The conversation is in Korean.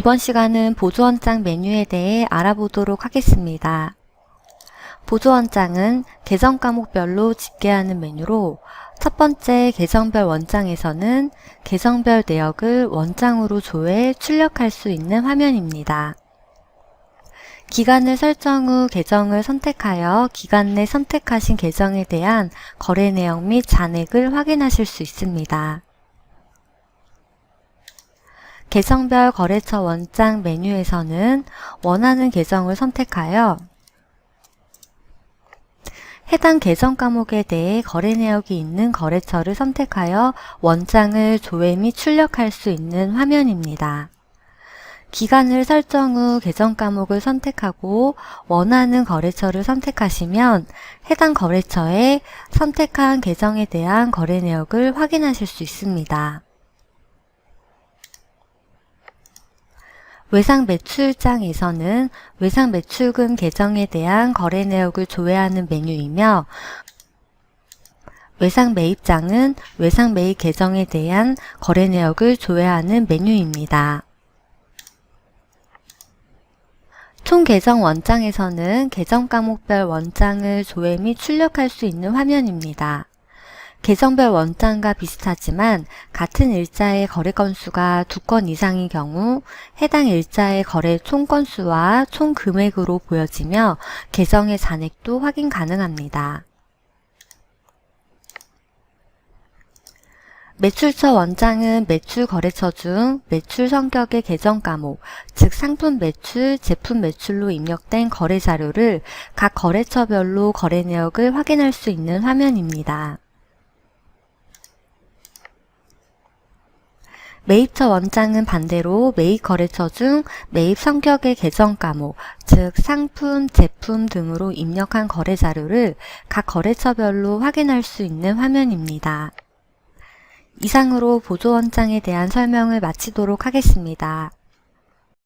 이번 시간은 보조원장 메뉴에 대해 알아보도록 하겠습니다. 보조원장은 계정 과목별로 집계하는 메뉴로 첫 번째 계정별 원장에서는 계정별 내역을 원장으로 조회, 출력할 수 있는 화면입니다. 기간을 설정 후 계정을 선택하여 기간 내 선택하신 계정에 대한 거래 내역 및 잔액을 확인하실 수 있습니다. 계정별 거래처 원장 메뉴에서는 원하는 계정을 선택하여 해당 계정 과목에 대해 거래 내역이 있는 거래처를 선택하여 원장을 조회 및 출력할 수 있는 화면입니다. 기간을 설정 후 계정 과목을 선택하고 원하는 거래처를 선택하시면 해당 거래처에 선택한 계정에 대한 거래 내역을 확인하실 수 있습니다. 외상 매출장에서는 외상 매출금 계정에 대한 거래 내역을 조회하는 메뉴이며 외상 매입장은 외상 매입 계정에 대한 거래 내역을 조회하는 메뉴입니다. 총 계정 원장에서는 계정 과목별 원장을 조회 및 출력할 수 있는 화면입니다. 계정별 원장과 비슷하지만 같은 일자의 거래 건수가 두 건 이상인 경우 해당 일자의 거래 총 건수와 총 금액으로 보여지며 계정의 잔액도 확인 가능합니다. 매출처 원장은 매출 거래처 중 매출 성격의 계정 과목, 즉 상품 매출, 제품 매출로 입력된 거래 자료를 각 거래처별로 거래 내역을 확인할 수 있는 화면입니다. 매입처 원장은 반대로 매입 거래처 중 매입 성격의 계정 과목, 즉 상품, 제품 등으로 입력한 거래 자료를 각 거래처별로 확인할 수 있는 화면입니다. 이상으로 보조원장에 대한 설명을 마치도록 하겠습니다.